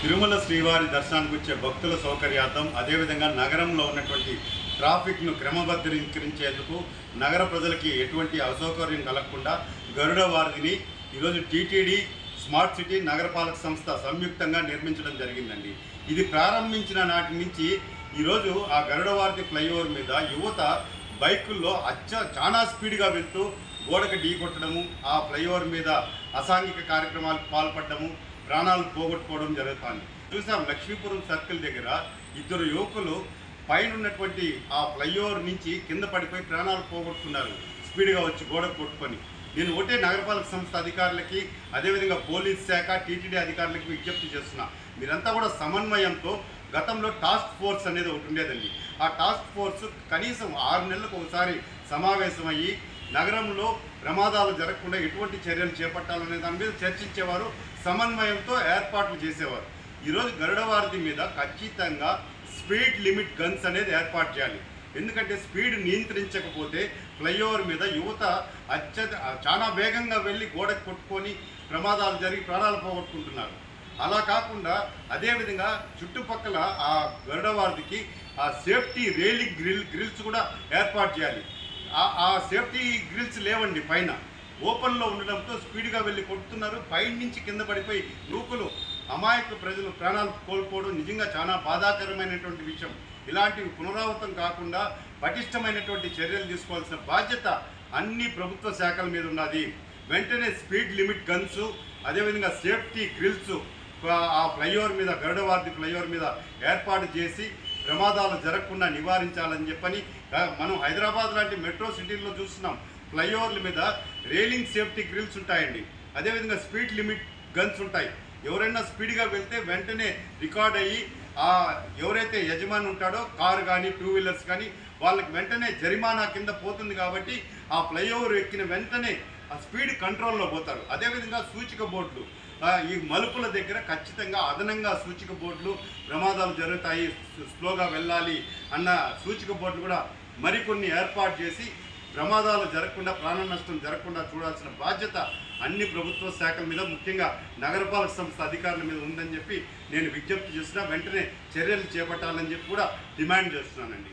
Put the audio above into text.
తిరుమల శ్రీవారి దర్శనానికి వచ్చే భక్తుల సౌకర్యార్థం అదేవిధంగా నగరంలో ఉన్నటువంటి ట్రాఫిక్ను క్రమబద్ధీకరించేందుకు నగర ప్రజలకి ఎటువంటి అసౌకర్యం కలగకుండా గరుడ వారిని ఈరోజు టీటీడీ స్మార్ట్ సిటీ నగరపాలక సంస్థ సంయుక్తంగా నిర్మించడం జరిగిందండి. ఇది ప్రారంభించిన నాటి నుంచి ఈరోజు ఆ గరుడ వారధి ఫ్లైఓవర్ మీద యువత బైకుల్లో అచ్చ చాలా స్పీడ్గా వెళ్తూ గోడకు ఢీ కొట్టడము ఆ ఫ్లైఓవర్ మీద అసాంఘిక కార్యక్రమాలకు పాల్పడము ప్రాణాలు పోగొట్టుకోవడం జరుగుతుంది. చూసాం లక్ష్మీపురం సర్కిల్ దగ్గర ఇద్దరు యువకులు పైన ఉన్నటువంటి ఆ ఫ్లైఓవర్ నుంచి కింద పడిపోయి ప్రాణాలు పోగొట్టుకున్నారు. స్పీడ్గా వచ్చి గోడకు కొట్టుకొని. నేను ఒకటే నగరపాలక సంస్థ అధికారులకి అదేవిధంగా పోలీస్ శాఖ టీటీడీ అధికారులకి విజ్ఞప్తి చేస్తున్నా. మీరంతా కూడా సమన్వయంతో గతంలో టాస్క్ ఫోర్స్ అనేది ఒకటి ఉండేదండి. ఆ టాస్క్ ఫోర్స్ కనీసం ఆరు నెలలకు ఒకసారి సమావేశమయ్యి నగరంలో ప్రమాదాలు జరగకుండా ఎటువంటి చర్యలు చేపట్టాలనే దాని మీద చర్చించేవారు సమన్వయంతో ఏర్పాట్లు చేసేవారు. ఈరోజు గరుడవారధి మీద ఖచ్చితంగా స్పీడ్ లిమిట్ గన్స్ అనేది ఏర్పాటు చేయాలి. ఎందుకంటే స్పీడ్ నియంత్రించకపోతే ఫ్లైఓవర్ మీద యువత అత్యత చాలా వేగంగా వెళ్ళి గోడకు కొట్టుకొని ప్రమాదాలు జరిగి ప్రాణాలు పోగొట్టుకుంటున్నారు. అలా కాకుండా అదేవిధంగా చుట్టుపక్కల ఆ గరుడవారిదికి ఆ సేఫ్టీ రేలింగ్ గ్రిల్ గ్రిల్స్ కూడా ఏర్పాటు చేయాలి. ఆ- సేఫ్టీ గ్రిల్స్ లేవండి పైన. ఓపెన్లో ఉండడంతో స్పీడ్గా వెళ్ళి కొడుతున్నారు. పైన నుంచి కింద పడిపోయి యువకులు అమాయక ప్రజలు ప్రాణాలు కోల్పోవడం నిజంగా చాలా బాధాకరమైనటువంటి విషయం. ఇలాంటివి పునరావృతం కాకుండా పటిష్టమైనటువంటి చర్యలు తీసుకోవాల్సిన బాధ్యత అన్ని ప్రభుత్వ శాఖల మీద ఉన్నది. వెంటనే స్పీడ్ లిమిట్ గన్స్ అదేవిధంగా సేఫ్టీ గ్రిల్స్ ఆ ఫ్లైఓవర్ మీద గరుడవార్ది ఫ్లైఓవర్ మీద ఏర్పాటు చేసి ప్రమాదాలు జరగకుండా నివారించాలని చెప్పని మనం హైదరాబాద్ లాంటి మెట్రో సిటీల్లో చూస్తున్నాం. ఫ్లైఓవర్ల మీద రైలింగ్ సేఫ్టీ గ్రిల్స్ ఉంటాయండి. అదేవిధంగా స్పీడ్ లిమిట్ గన్స్ ఉంటాయి. ఎవరైనా స్పీడ్గా వెళ్తే వెంటనే రికార్డ్ అయ్యి ఆ ఎవరైతే యజమాని ఉంటాడో కారు కానీ టూ వీలర్స్ కానీ వాళ్ళకి వెంటనే జరిమానా కింద పోతుంది కాబట్టి ఆ ఫ్లైఓవర్ ఎక్కిన వెంటనే ఆ స్పీడ్ కంట్రోల్లో పోతారు. అదేవిధంగా సూచిక బోర్డులు. ఈ మలుపుల దగ్గర ఖచ్చితంగా అదనంగా సూచిక బోర్డులు ప్రమాదాలు జరుగుతాయి స్లోగా వెళ్ళాలి అన్న సూచిక బోర్డులు కూడా మరికొన్ని ఏర్పాటు చేసి ప్రమాదాలు జరగకుండా ప్రాణ నష్టం జరగకుండా చూడాల్సిన బాధ్యత అన్ని ప్రభుత్వ శాఖల మీద ముఖ్యంగా నగరపాలక సంస్థ అధికారుల మీద ఉందని చెప్పి నేను విజ్ఞప్తి చేసినా వెంటనే చర్యలు చేపట్టాలని చెప్పి కూడా డిమాండ్ చేస్తున్నానండి.